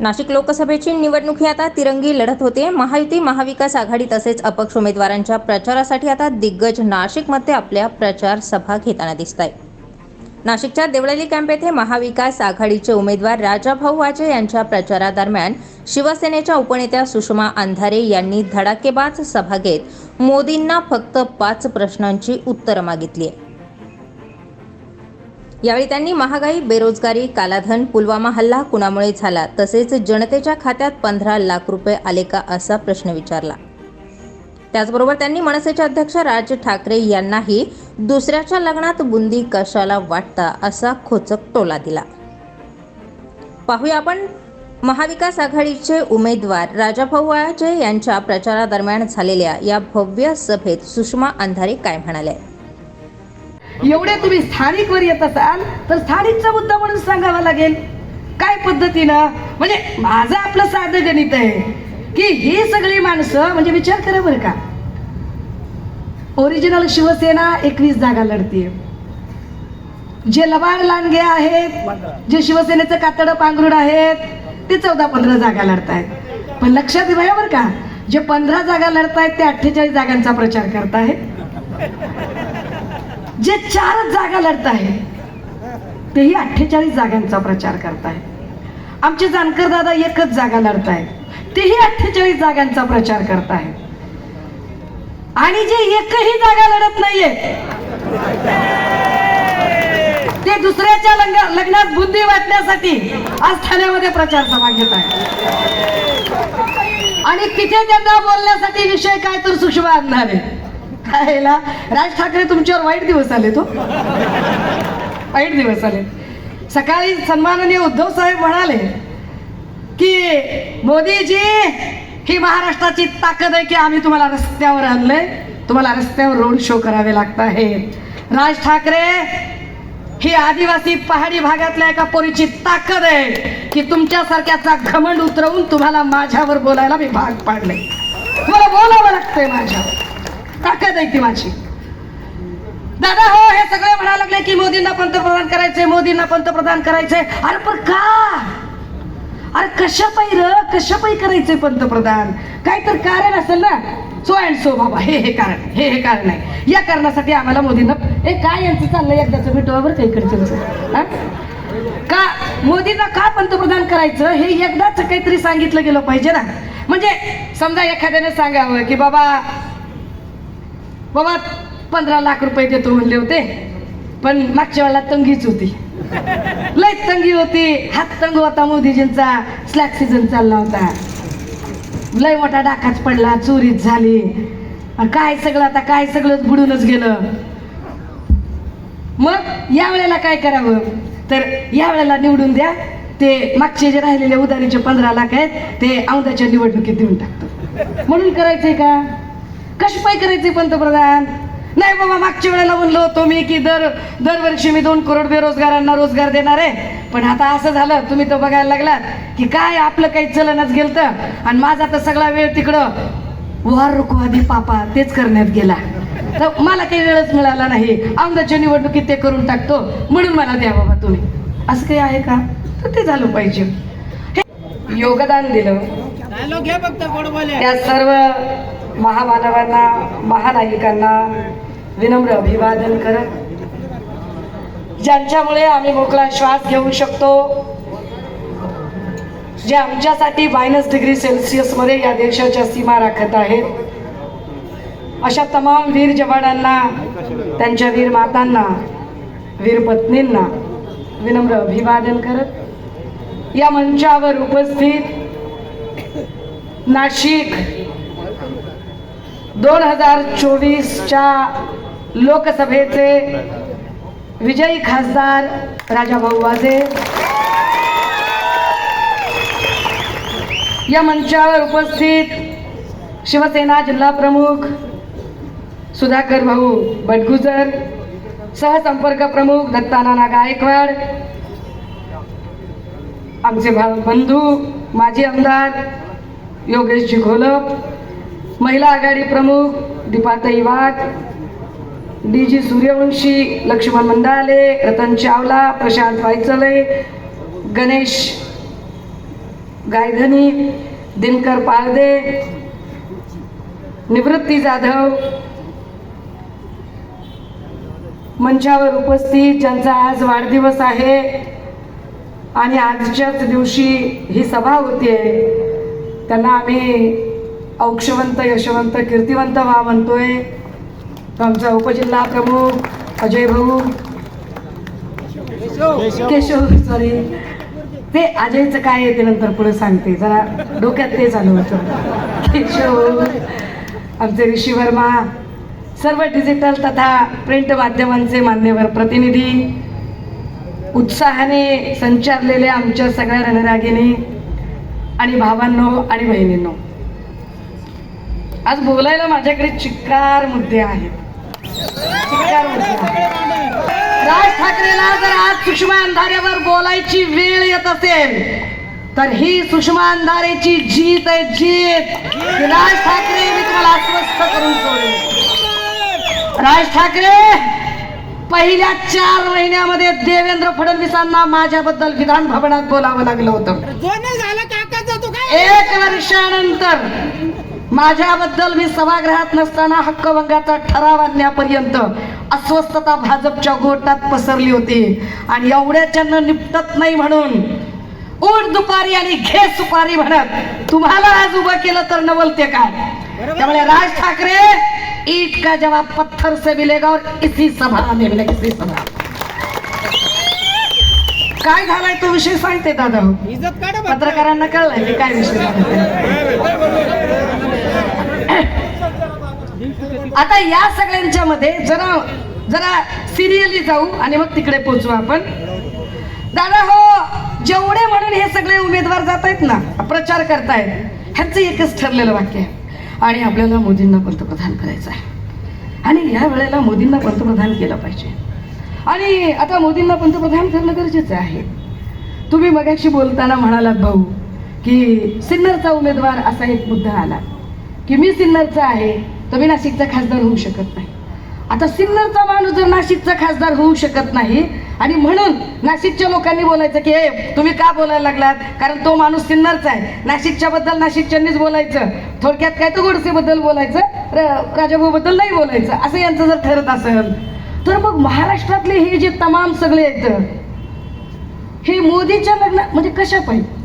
नाशिक लोकसभेची निवडणूक ही आता तिरंगी लढत होते. महायुती महाविकास आघाडी तसेच अपक्ष उमेदवारांच्या प्रचारासाठी आता दिग्गज नाशिकमध्ये आपल्या प्रचार सभा घेताना दिसत आहे नाशिकच्या देवळाली कॅम्प येथे महाविकास आघाडीचे उमेदवार राजाभाऊ वाजे यांच्या प्रचारादरम्यान शिवसेनेच्या उपनेत्या सुषमा अंधारे यांनी धडाकेबाज सभा घेत मोदींना फक्त पाच प्रश्नांची उत्तरं मागितली आहे यावेळी त्यांनी महागाई बेरोजगारी कालाधन पुलवामा हल्ला कुणामुळे झाला? तसेच जनतेच्या खात्यात पंधरा लाख रुपये आले का असा प्रश्न विचारला. त्याचबरोबर त्यांनी मनसेचे अध्यक्ष राज ठाकरे यांनाही दुसऱ्याच्या लग्नात बुंदी कशाला वाटता असा खोचक टोला दिला. पाहूया आपण महाविकास आघाडीचे उमेदवार राजाभाऊ वाळाजे यांच्या प्रचारादरम्यान झालेल्या या भव्य सभेत सुषमा अंधारे काय म्हणाल्या एवढे तुम्ही स्थानिकवर येत असाल तर स्थानिकचा मुद्दा म्हणून सांगावा लागेल. काय पद्धतीनं? म्हणजे माझं आपलं साधं गणित आहे की ही सगळी माणसं म्हणजे विचार करा बरं का. ओरिजिनल शिवसेना एकवीस जागा लढतीये. जे लबाड लांडगे आहेत जे शिवसेनेचं कातड पांघरुड आहेत ते चौदा पंधरा जागा लढतायत. पण लक्षात घ्या बरं का जे पंधरा जागा लढतायत ते अठ्ठेचाळीस जागांचा प्रचार करतायत. जे चारच जागा लढत आहे तेही अठ्ठेचाळीस जागांचा प्रचार करताय. आमचे जानकर दादा एकच जागा लढतायत तेही अठ्ठेचाळीस जागांचा प्रचार करताय. आणि जे एकही जागा लढत नाहीये ते दुसऱ्याच्या लग्नात बुद्धी वाटण्यासाठी आज ठाण्यामध्ये प्रचार सभा घेत आहे. आणि तिथे त्यांना बोलण्यासाठी विषय काय तर सुषमा आणणार आहे खायला. राज ठाकरे तुमच्यावर वाईट दिवस आले तो. वाईट दिवस आले. सकाळी सन्माननीय उद्धव साहेब म्हणाले की मोदीजी ही महाराष्ट्राची ताकद आहे की आम्ही तुम्हाला रस्त्यावर आणलंय. तुम्हाला रस्त्यावर रोड शो करावे लागत आहे. राज ठाकरे ही आदिवासी पहाडी भागातल्या एका पोरीची ताकद आहे की तुमच्यासारख्याचा घमंड उतरवून तुम्हाला माझ्यावर बोलायला मी भाग पाडले. तुम्हाला बोलावं लागतंय माझ्यावर. ताकद आहे ती माझी? दादा हो हे सगळे म्हणायला लागले की मोदींना पंतप्रधान करायचे मोदींना पंतप्रधान करायचे. अरे पण का? अरे कशा पाई र? कशा पाई करायचे पंतप्रधान? काय तर कारण असेल ना? सो अँड सो बाबा हे हे कारण हे हे कारण आहे. या कारणासाठी आम्हाला मोदींना हे काय यांचं चाललंय? एकदाचं भेटवा बरं काही इकडचं का मोदींना का पंतप्रधान करायचं? हे एकदाच काहीतरी सांगितलं गेलं पाहिजे ना. म्हणजे समजा एखाद्याने सांगावं की बाबा बाबा पंधरा लाख रुपये देतो म्हणले होते पण मागच्या वेळेला तंगीच होती. लय तंगी होती. हात तंग होता मोदीजींचा. स्लॅक सीझन चालला होता. लय मोठा डाकाच पडला चोरीच झाली. काय सगळं आता काय सगळं बुडूनच गेलं. मग या वेळेला काय करावं? तर या वेळेला निवडून द्या. ते मागचे जे राहिलेले उधारीचे पंधरा लाख आहेत ते औंदाच्या निवडणुकीत देऊन टाकतो. म्हणून करायचंय का? कशी पाय करायचे पंतप्रधान? नाही बाबा मागच्या वेळेला म्हणलो होतो मी की दर दरवर्षी मी दोन करोड बेरोजगारांना रोजगार देणार आहे. पण आता असं झालं तुम्ही तर बघायला लागलात की काय आपलं काही चलनच गेलं आणि माझा तर सगळा वेळ तिकडं वार रुको आधी पापा तेच करण्यात गेला. तर मला काही वेळच मिळाला नाही. औंदाच्या निवडणुकीत ते करून टाकतो. म्हणून मला द्या बाबा तुम्ही. असं काही आहे का? तर ते झालं पाहिजे. योगदान दिलं. त्या सर्व महामानवांना महानायिकांना विनम्र अभिवादन करत ज्यांच्यामुळे आम्ही मोकळा श्वास घेऊ शकतो जे आमच्यासाठी मायनस डिग्री सेल्सिअसमध्ये या देशाच्या सीमा राखत आहेत अशा तमाम वीर जवानांना त्यांच्या वीर मातांना वीर पत्नींना विनम्र अभिवादन करत या मंचावर उपस्थित नाशिक दोन हजार चोवीसच्या लोकसभेचे विजयी खासदार राजाभाऊ वाजे या मंचावर उपस्थित शिवसेना जिल्हा प्रमुख सुधाकर भाऊ बटगुजर सहसंपर्क प्रमुख दत्तानाना गायकवाड आमचे भा- बंधू माजी आमदार योगेशजी घोलप महिला आघाडी प्रमुख दीपाताई वाघ डी जी सूर्यवंशी लक्ष्मण मंदाले रतन चावला प्रशांत वायचले गणेश गायधनी दिनकर पाळदे निवृत्ती जाधव मंचावर उपस्थित ज्यांचा आज वाढदिवस आहे आणि आजच्याच दिवशी ही सभा होतीये त्यांना आम्ही औक्षवंत यशवंत कीर्तिवंत व्हा म्हणतोय. तो आमचा उपजिल्हा प्रमुख अजय भाऊ. केशव सॉरी ते अजयचं काय आहे ते नंतर पुढे सांगते. जरा डोक्यात ते चालू होतं. केशव आमचे ऋषी वर्मा सर्व डिजिटल तथा प्रिंट माध्यमांचे मान्यवर प्रतिनिधी. उत्साहाने संचारलेल्या आमच्या सगळ्या रणरागिनी आणि भावांनो आणि बहिणींनो. आज बोलायला माझ्याकडे चिक्कार मुद्दे आहेत. चिक्कार मुद्दे राज ठाकरेला जर आज सुषमा अंधारेवर बोलायची वेळ येत असेल तर ही सुषमा अंधारेची जीत आहे जीत. राज ठाकरे मी तुम्हाला अस्वस्थ करून सोडेल राज ठाकरे पहिल्या चार महिन्यामध्ये देवेंद्र फडणवीसांना माझ्याबद्दल विधान भवनात बोलावं लागलं होतं. एक वर्षानंतर माझ्याबद्दल मी सभागृहात नसताना हक्कभंगाचा ठराव आणण्यापर्यंत अस्वस्थता भाजपच्या गोटात पसरली होती. आणि एवढ्याच्यानं निपटत नाही म्हणून उठ दुपारी आणि घे सुपारी म्हणत तुम्हाला आज उभं केलं तर नवलते काय त्यामुळे राज ठाकरे ईट का जवाब पत्थर से मिलेगा और इसी सभा में मिलेगा इसी सभा. काय झालाय तो विषय सांगते दादा. पत्रकारांना कळलंय की काय विषय. आता या सगळ्यांच्या मध्ये जरा जरा सिरियली जाऊ आणि मग तिकडे पोहोचू आपण. दादा हो जेवढे म्हणून हे सगळे उमेदवार जात आहेत ना प्रचार करतायत ह्यांचं एकच ठरलेलं वाक्य आहे. आणि आपल्याला मोदींना पंतप्रधान करायचं आहे. आणि या वेळेला मोदींना पंतप्रधान केलं पाहिजे. आणि आता मोदींना पंतप्रधान करणं गरजेचं आहे. तुम्ही मगाशी बोलताना म्हणालात भाऊ की सिन्नरचा उमेदवार असा एक मुद्दा आला. की मी सिन्नरचा आहे तर मी नाशिकचा खासदार होऊ शकत नाही. आता सिन्नरचा माणूस जर नाशिकचा खासदार होऊ शकत नाही आणि म्हणून नाशिकच्या लोकांनी बोलायचं की ए तुम्ही का बोलायला लागलात? कारण तो माणूस सिन्नरचा आहे. नाशिकच्या बद्दल नाशिकच्यांनीच बोलायचं. थोडक्यात काय तर गोडसेबद्दल बोलायचं र- राजाभाऊबद्दल नाही बोलायचं असं यांचं जर ठरत असेल तर मग महाराष्ट्रातले हे जे तमाम सगळे आहेत हे मोदीच्या लग्न म्हणजे कशा पाहिजे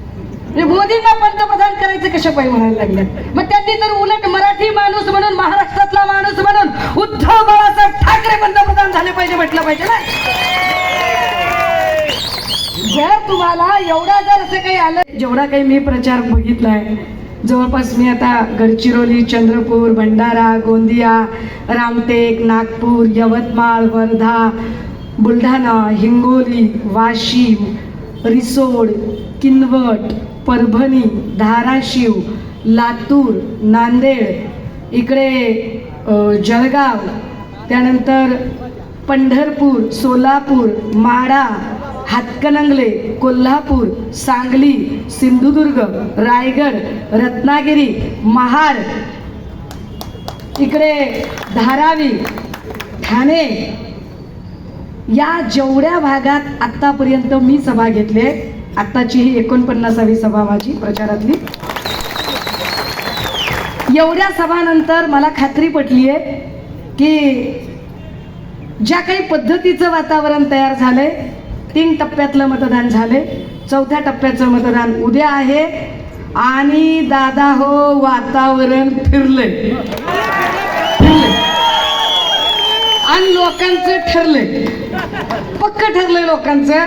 म्हणजे मोदींना पंतप्रधान करायचं कशा पाहिजे म्हणायला लागले मग त्यांनी तर उलट मराठी माणूस म्हणून महाराष्ट्रातला माणूस म्हणून उद्धव बाळासाहेब ठाकरे पंतप्रधान झाले पाहिजे म्हटलं पाहिजे ना? जर तुम्हाला एवढा जर असं काही आलं जेवढा काही मी प्रचार बघितलाय जवळपास मी आता गडचिरोली चंद्रपूर भंडारा गोंदिया रामटेक नागपूर यवतमाळ वर्धा बुलढाणा हिंगोली वाशिम रिसोड किनवट परभणी धाराशिव लातूर नांदेड इकडे जळगाव त्यानंतर पंढरपूर सोलापूर माडा हातकणंगले कोल्हापूर सांगली सिंधुदुर्ग रायगड रत्नागिरी महाड इकडे धारावी ठाणे. या जेवढ्या भागात आत्तापर्यंत मी सभा घेतले आत्ताची ही एकोणपन्नासावी सभा माझी प्रचारातली. एवढ्या सभानंतर मला खात्री पटली आहे की ज्या काही पद्धतीचं वातावरण तयार झालंय तीन टप्प्यातलं मतदान झालंय. चौथ्या टप्प्याचं मतदान उद्या आहे आणि दादा हो वातावरण फिरलंय. फिरलंय. आणि लोकांचं ठरलंय. पक्क ठरलंय लोकांचं.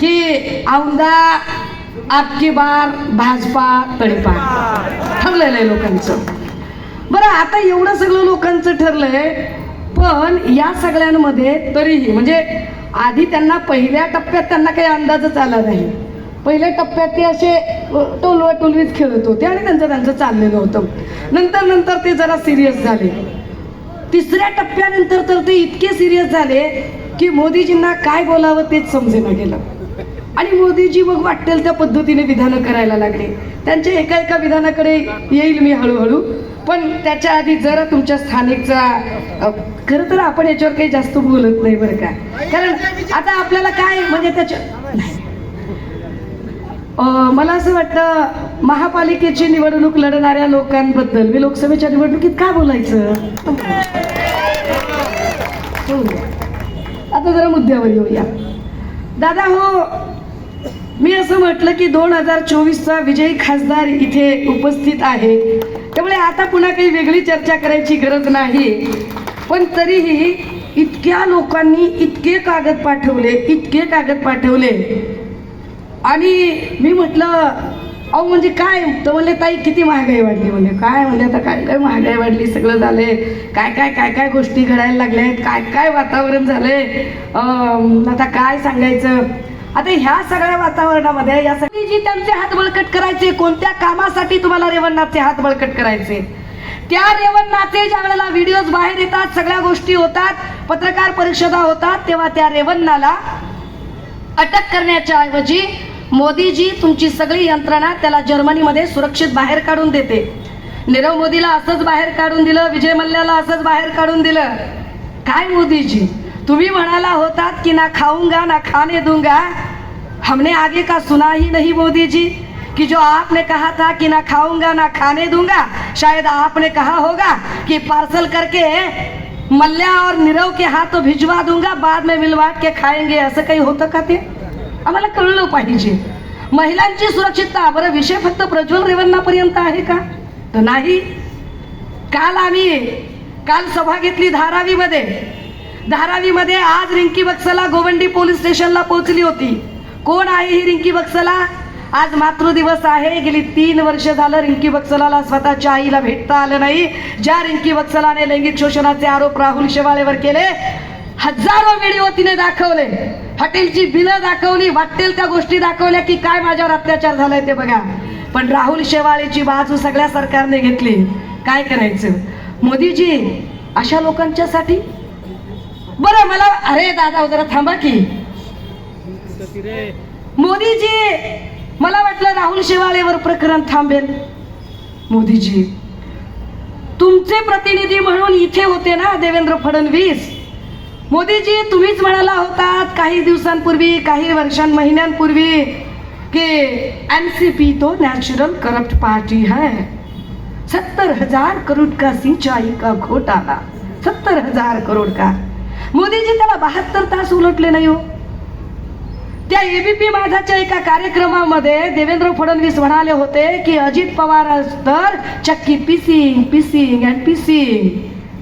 की औंदा आपकी बार भाजपा तडीपार ठरलेलं आहे लोकांचं. बरं आता एवढं सगळं लोकांचं ठरलंय पण या सगळ्यांमध्ये तरीही म्हणजे आधी त्यांना पहिल्या टप्प्यात त्यांना काही अंदाजच आला नाही. पहिल्या टप्प्यात ते असे टोलवा टोलवीत खेळत होते आणि त्यांचं त्यांचं चाललेलं होतं. नंतर नंतर ते जरा सिरियस झाले. तिसऱ्या टप्प्यानंतर तर ते इतके सिरियस झाले की मोदीजींना काय बोलावं तेच समजेना गेलं. आणि मोदीजी मग वाटेल त्या पद्धतीने विधानं करायला लागले. त्यांच्या एका एका विधानाकडे येईल मी हळूहळू. पण त्याच्या आधी जरा तुमच्या स्थानिकचा खरं तर आपण याच्यावर काही जास्त बोलत नाही बरं का. कारण आता आपल्याला काय म्हणजे त्याच्या मला असं वाटतं महापालिकेची निवडणूक लढणाऱ्या लोकांबद्दल मी लोकसभेच्या निवडणुकीत का बोलायचं? हो. आता जरा मुद्द्यावर येऊया. दादा हो मी असं म्हटलं की दोन हजार चोवीसचा विजयी खासदार इथे उपस्थित आहे. त्यामुळे आता पुन्हा काही वेगळी चर्चा करायची गरज नाही. पण तरीही इतक्या लोकांनी इतके कागद पाठवले इतके कागद पाठवले. आणि मी म्हटलं अहो म्हणजे काय? तर म्हणले ताई किती महागाई वाढली? म्हणजे काय म्हणजे आता काय काय महागाई वाढली? सगळं झालंय. काय काय काय काय गोष्टी घडायला लागल्या आहेत काय काय वातावरण झालंय? आता काय सांगायचं? आता ह्या सगळ्या वातावरणामध्ये या सगळी जी त्यांचे हात बळकट करायचे कोणत्या कामासाठी तुम्हाला रेवणनाथचे हात बळकट करायचे? त्या रेवणनाथचे ज्या वेळेला व्हिडिओज बाहेर येतात सगळ्या गोष्टी होतात पत्रकार परिषदा होतात तेव्हा त्या रेवन्नाला अटक करण्याच्या ऐवजी मोदीजी तुमची सगळी यंत्रणा त्याला जर्मनीमध्ये सुरक्षित बाहेर काढून देते. नीरव मोदीला असंच बाहेर काढून दिलं विजय मल्ल्याला असंच बाहेर काढून दिलं. काय मोदीजी? तुम्ही म्हणाला होतात की ना खाऊंगा ना खाने दूंगा। हमने आगे का सुना ही नहीं मोदी जी कि जो आपने कहा था कि ना खाऊंगा ना खाने दूंगा शायद आपने कहा होगा कि पार्सल करके मल्ल्या और नीरव के हाथ तो भिजवा दूंगा बाद में मिलवाट के खाएंगे असं काही होतं का ते? आम्हाला कळलं पाहिजे। महिलांची सुरक्षितता बरं विषय फक्त प्रज्वल रेवन्नापर्यंत आहे का? तर नाही. काल आम्ही काल सभा घेतली धारावीमध्ये. धारावीमध्ये आज रिंकी बक्सला गोवंडी पोलीस स्टेशनला पोहोचली होती. कोण आहे ही रिंकी बक्सला? आज मातृदिवस आहे. गेली तीन वर्ष झालं रिंकी बक्सलाला स्वतःच्या आईला भेटता आलं नाही. ज्या रिंकी बक्सलाने लैंगिक शोषणाचे आरोप राहुल शेवाळेवर केले हजारो व्हिडिओ तिने दाखवले. हॉटेलची बिलं दाखवली वाटेल त्या गोष्टी दाखवल्या की काय माझ्यावर अत्याचार झालाय ते बघा. पण राहुल शेवाळेची बाजू सगळ्या सरकारने घेतली. काय करायचं? मोदीजी अशा लोकांच्यासाठी बरं मला अरे दादा जरा थांबा की. मोदीजी मला वाटलं राहुल शेवाळेवर प्रकरण थांबेल. मोदीजी तुमचे प्रतिनिधी म्हणून इथे होते ना देवेंद्र फडणवीस? मोदीजी तुम्हीच म्हणाला होतात काही दिवसांपूर्वी काही वर्षां महिन्यांपूर्वी की पी तो नॅचरल करप्ट पार्टी है. सत्तर हजार करोड़ का सिंचाई का घोटाला. सत्तर हजार करोड़ का. मोदीजी त्याला बहात्तर तास उलटले नाही हो. त्या एबीपी माझाच्या एका कार्यक्रमामध्ये देवेंद्र फडणवीस म्हणाले होते की अजित पवार तर चक्की पिसिंग पिसिंग अँड पिसिंग.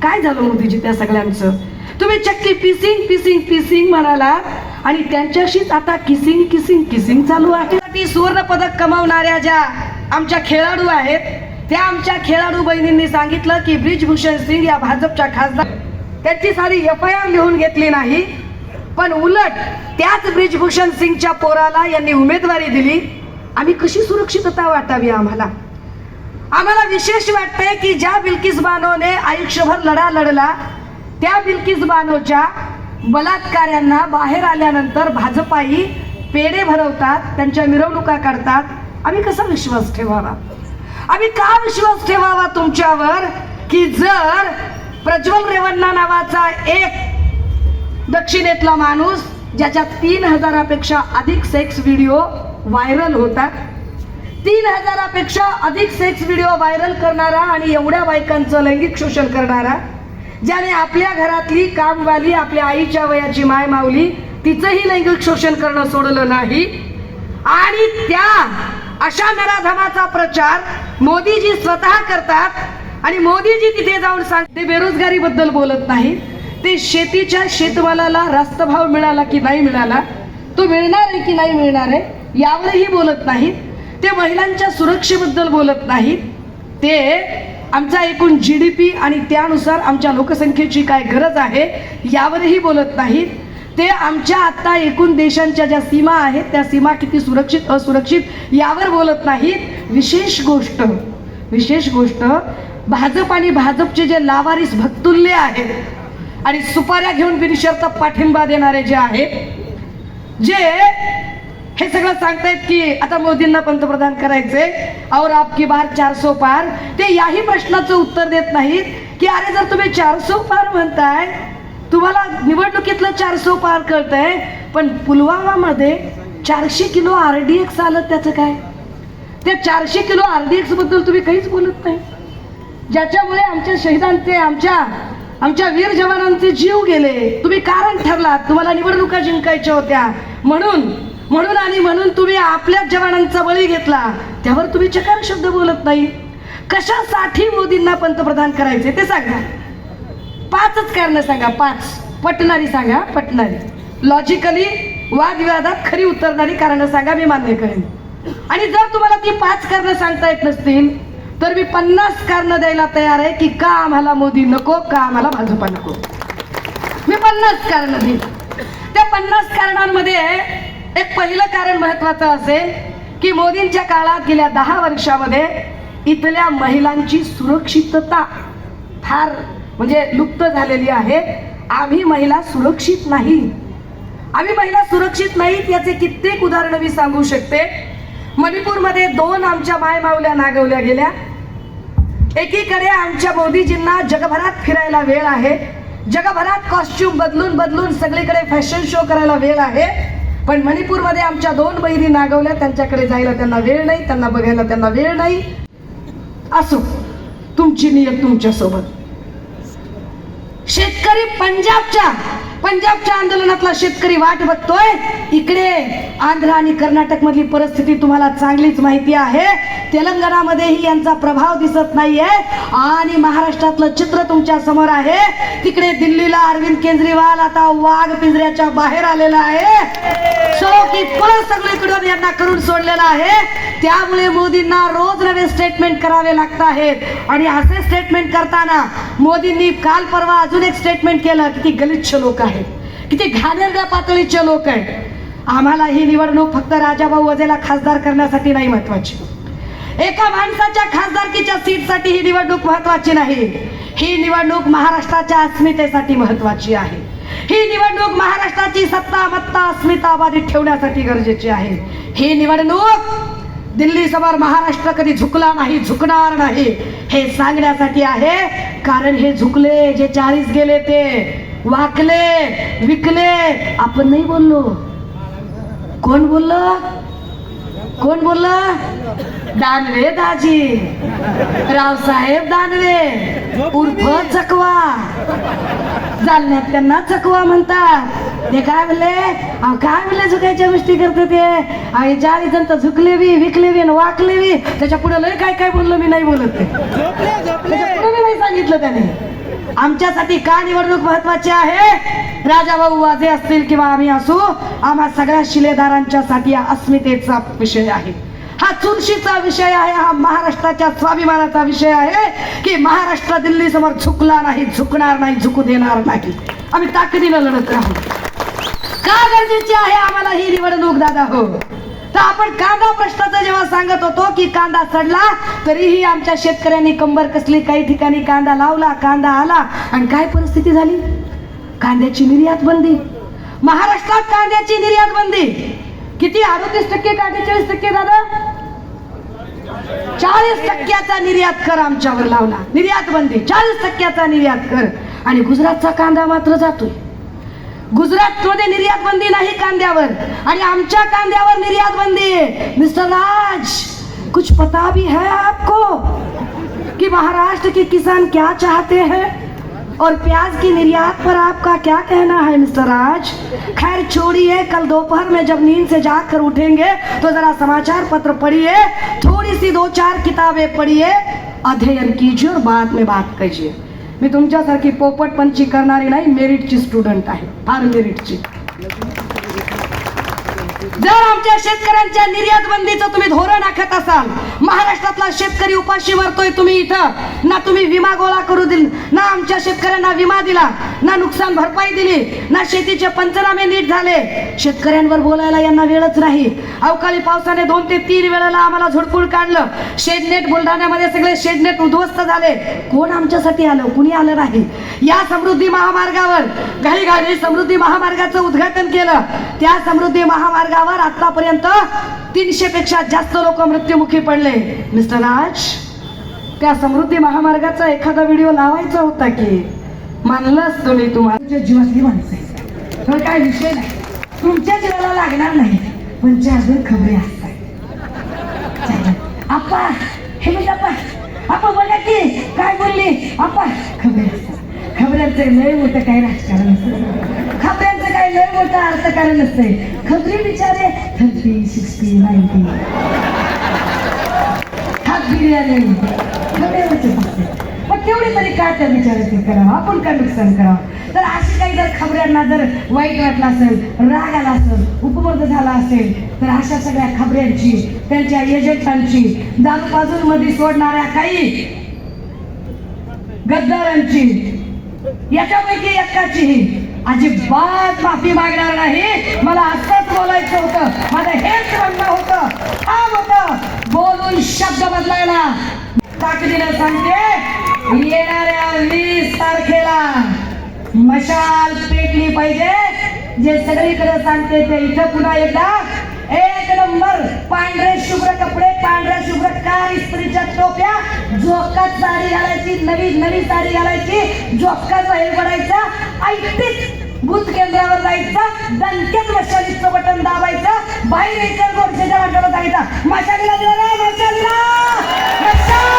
काय झालं मोदीजी त्या सगळ्यांचं? तुम्ही चक्की पिसिंग पिसिंग पिसिंग म्हणाला आणि त्यांच्याशीच आता किसिंग किसिंग किसिंग चालू आहे. सुवर्ण पदक कमावणाऱ्या ज्या आमच्या खेळाडू आहेत त्या आमच्या खेळाडू बहिणींनी सांगितलं की ब्रिजभूषण सिंग या भाजपच्या खासदार त्यांची सारी एफ आय आर लिहून घेतली नाही. पण उलट त्याच ब्रिजभूषण सिंगच्या पोराला यांनी उमेदवारी दिली. आम्ही कशी सुरक्षितता वाटावी आम्हाला? आम्हाला विशेष वाटतंय की ज्या बिल्किस बानोने आयुष्यभर लढा लढला त्या बिल्किस बानोच्या बलात्काऱ्यांना बाहेर आल्यानंतर भाजपाई पेढे भरवतात त्यांच्या मिरवणुका काढतात. आम्ही कसा विश्वास ठेवावा? आम्ही का विश्वास ठेवावा तुमच्यावर की जर प्रज्वल रेवन्ना नावाचा एक दक्षिणेतला माणूस ज्याच्यात तीन हजारापेक्षा अधिक सेक्स व्हिडिओ व्हायरल होतात. तीन हजारापेक्षा अधिक सेक्स व्हिडिओ व्हायरल करणारा आणि एवढ्या बायकांचं लैंगिक शोषण करणारा ज्याने आपल्या घरातली कामवाली आपल्या आईच्या वयाची माय मावली तिचंही लैंगिक शोषण करणं सोडलं नाही. आणि त्या अशा नराधमाचा प्रचार मोदीजी स्वतः करतात. आणि मोदीजी तिथे जाऊन सांगते बेरोजगारी बद्दल बोलत नाही. ते शेतीच्या शेतमालाला रास्त भाव मिळाला की नाही मिळाला तो मिळणार आहे की नाही मिळणार आहे यावरही बोलत नाहीत. ते महिलांच्या सुरक्षेबद्दल बोलत नाहीत. ते आमचा एकूण जी डी पी आणि त्यानुसार आमच्या लोकसंख्येची काय गरज आहे यावरही बोलत नाहीत. ते आमच्या आत्ता एकूण देशांच्या ज्या सीमा आहेत त्या सीमा किती सुरक्षित असुरक्षित यावर बोलत नाहीत. विशेष गोष्ट विशेष गोष्ट भाजप आणि भाजपचे जे लावारिस भक्तुल्य आहेत आणि सुपाऱ्या घेऊन बिनशर्त पाठिंबा देणारे जे आहेत जे हे सगळं सांगतायत की आता मोदींना पंतप्रधान करायचे और आपकी बार चारसो पार. ते याही प्रश्नाचं उत्तर देत नाहीत की अरे जर तुम्ही चारसो पार म्हणताय तुम्हाला निवडणुकीतलं चारसो पार कळतंय पण पुलवामामध्ये चारशे किलो आर डी एक्स आलं त्याचं काय? त्या चारशे किलो आरडीएक्सबद्दल तुम्ही काहीच बोलत नाही. ज्याच्यामुळे आमच्या शहीदांचे आमच्या आमच्या वीर जवानांचे जीव गेले. तुम्ही कारण ठरलात. तुम्हाला निवडणुका जिंकायच्या होत्या. म्हणून म्हणून आणि म्हणून तुम्ही आपल्याच जवानांचा बळी घेतला. त्यावर तुम्ही चकार शब्द बोलत नाही. कशासाठी मोदींना पंतप्रधान करायचे ते सांगा. पाचच कारण सांगा. पाच. पटणारी सांगा पटणारी. लॉजिकली वादविवादात खरी उतरणारी कारण सांगा मी मान्य करेन. आणि जर तुम्हाला ती पाच कारण सांगता येत नसतील तर मी पन्नास कारण द्यायला तयार आहे की का आम्हाला मोदी नको का आम्हाला भाजपा नको. मी पन्नास कारण देईन. त्या पन्नास कारणांमध्ये एक पहिलं कारण महत्वाचं असेल की मोदींच्या काळात गेल्या दहा वर्षामध्ये इथल्या महिलांची सुरक्षितता फार म्हणजे लुप्त झालेली आहे. आम्ही महिला सुरक्षित नाही. आम्ही महिला सुरक्षित नाहीत याचे कित्येक उदाहरणं मी सांगू शकते. मणिपूरमध्ये दोन आमच्या मायमावल्या नागवल्या गेल्या. एकीकडे आमच्या मोदीजींना जगभरात फिरायला वेळ आहे. जगभरात कॉस्ट्युम बदलून बदलून सगळीकडे फॅशन शो करायला वेळ आहे. पण मणिपूरमध्ये आमच्या दोन बहिणी नागवल्या त्यांच्याकडे जायला त्यांना वेळ नाही त्यांना बघायला त्यांना वेळ नाही. असो तुमची नियत तुमच्यासोबत शेतकरी पंजाबच्या पंजाबच्या आंदोलनातला शेतकरी वाट बघतोय. इकडे आंध्र आणि कर्नाटक मधली परिस्थिती तुम्हाला चांगलीच माहिती आहे. तेलंगणामध्येही यांचा प्रभाव दिसत नाहीये. आणि महाराष्ट्रातलं चित्र तुमच्यासमोर आहे. तिकडे दिल्लीला अरविंद केजरीवाल आता वाघ पिंजऱ्याच्या बाहेर आलेला आहे. सो की परत सगळीकडून यांना करून सोडलेला आहे. त्यामुळे मोदींना रोज नवे स्टेटमेंट करावे लागत आहेत. आणि असे स्टेटमेंट करताना मोदींनी काल परवा अजून एक स्टेटमेंट केलं किती गलिच्छ लोक आहेत. किती घाणेरड्या पातळीचे लोक आहेत. आम्हाला ही निवडणूक फक्त राजाभाऊ वजेला खासदार करण्यासाठी नाही महत्वाची. एका माणसाच्या खासदारकीच्या सीटसाठी ही निवडणूक महत्वाची नाही. ही निवडणूक महाराष्ट्राच्या अस्मितेसाठी महत्वाची आहे. ही निवडणूक महाराष्ट्राची सत्ता मत्ता अस्मिता बाधित ठेवण्यासाठी गरजेची आहे. ही निवडणूक दिल्ली समोर महाराष्ट्र कधी झुकला नाही झुकणार नाही हे सांगण्यासाठी आहे कारण हे झुकले जे चाळीस गेले ते. वाकले विकले. आपण नाही बोललो. कोण बोललं? कोण बोललं? दानवे दाजी. रावसाहेब दानवे. उर्फ चकवा. जालन्यात त्यांना चकवा म्हणतात. ते काय म्हणले? काय म्हणले झुकायच्या गोष्टी करते ते? आणि चाळीस जण तर झुकले बी विकले बी आणि वाकले बी त्याच्या पुढे लय काय काय बोललो मी नाही बोलत ते. त्याच्या पुढे नाही सांगितलं त्याने. आमच्यासाठी का निवडणूक महत्वाची आहे? राजाभाऊ वाजे असतील किंवा आम्ही असू आम्हा सगळ्या शिलेदारांच्या साठी हा अस्मितेचा विषय आहे. हा चुरशीचा विषय आहे हा महाराष्ट्राच्या स्वाभिमानाचा विषय आहे की महाराष्ट्र दिल्ली समोर झुकला नाही झुकणार नाही झुकू देणार नाही. आम्ही ताकदीनं लढत राहू. का गरजेची आहे आम्हाला ही निवडणूक दादा? हो. तर आपण कांदा प्रश्नाचा जेव्हा सांगत होतो की कांदा सडला तरीही आमच्या शेतकऱ्यांनी कंबर कसली काही ठिकाणी कांदा लावला कांदा आला आणि काय परिस्थिती झाली? कांद्याची निर्यात बंदी. महाराष्ट्रात कांद्याची निर्यात बंदी. किती अडतीस टक्के का अठ्ठेचाळीस टक्के दादा? चाळीस टक्क्याचा निर्यात कर आमच्यावर लावला. निर्यात बंदी. चाळीस टक्क्याचा निर्यात कर. आणि गुजरातचा कांदा मात्र जातोय. गुजरात मध्ये निर्यात बंदी नाही कांद्यावर. आणि आमच्या कांद्यावर निर्यात बंदी आहे. मिस्टर राज, कुछ पता भी है आपको कि महाराष्ट्र के किसान क्या चाहते हैं? और प्याज की निर्यात पर आपका क्या कहना है, मिस्टर राज? खैर, छोड़िए, कल दोपहर में जब नींद से जाग कर उठेंगे तो जरा समाचार पत्र पढ़िए, थोड़ी सी दो चार किताबें पढ़िए, अध्ययन कीजिए और बाद में बात कीजिए मी तुमच्यासारखी पोपटपंची करणारी नाही मेरिटची स्टुडंट आहे. फार मेरिटची जर आमच्या शेतकऱ्यांच्या निर्यात बंदीचं तुम्ही धोरण आखत असाल महाराष्ट्रातला शेतकरी उपाशी मरतोय तुम्ही इथं ना तुम्ही विमा गोळा करू दिल ना आमच्या शेतकऱ्यांना विमा दिला ना नुकसान भरपाई दिली ना शेतीचे पंचनामे नीट झाले. शेतकऱ्यांवर बोलायला यांना वेळच नाही. अवकाळी पावसाने दोन ते तीन वेळेला आम्हाला झुडपूड काढलं. शेडनेट बुलढाण्यामध्ये सगळे शेडनेट उद्ध्वस्त झाले. कोण आमच्यासाठी आलं? कुणी आलं नाही? या समृद्धी महामार्गावर घाईघाई समृद्धी महामार्गाचं उद्घाटन केलं. त्या समृद्धी महामार्गावर आतापर्यंत तीनशे पेक्षा जास्त लोक मृत्युमुखी पडले. मिस्टर राज त्या समृद्धी महामार्गाचा एखादा व्हिडिओ लावायचा होता की? मानलंच तुम्ही तुम्हाला जीवातली माणसं तर काय विषय नाही. तुमच्या जीवाला लागणार नाही. पण ज्या अजून खबरी असतात. आप्पा हे म्हणजे आप्पा आप्पा बघा की काय बोलली? आप्पा असतात. खबऱ्यांचं लय मोठं काही राजकारण नसतं खबऱ्यांचं लय मोठं अर्थकारण असते खबरी बिचारे थर्टी सिक्स्टी नाईन्टी. हात बिर्याणी असते पण तेवढी तरी काय त्या विचारायचं करावं? आपण काय नुकसान करावं? तर अशी काही जर खबऱ्यांना जर वाईट वाटलं असेल राग आला असेल उपमर्द झाला असेल तर अशा सगळ्या खबऱ्यांची त्यांच्या एजंटांची दारूबाजूंमध्ये सोडणाऱ्या काही गद्दारांची याच्यापैकी एकाचीही अजिबात माफी मागणार नाही. मला असंच बोलायचं होतं. माझं हेच म्हणणं होतं. ठाम होतं. बोलून शब्द बदलायला. ताकदीनं सांगते येणाऱ्या वीस तारखेला मशाल पेटली पाहिजे. जे सगळीकडे सांगते ते इथं पुन्हा एकदा. एक नंबर. पांढरे शुभ्र कपडे पांढऱ्या शुभ्र कार इस्त्रीच्या टोप्या झोकात साडी घालायची नवी नवी साडी घालायची झोपकात बाहेर पडायचा ऐकटीच बूथ केंद्रावर जायचं दणक्यात मशालीचं बटन दाबायचं बाहेर यायचं गोडसेच्या वाटलं जायचा. मशालीला दिला रे मशालीला! मशाल!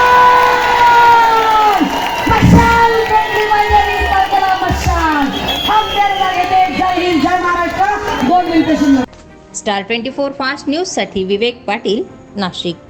मशाल स्टार ट्वेंटी फोर फास्ट न्यूजसाठी विवेक पाटील नाशिक.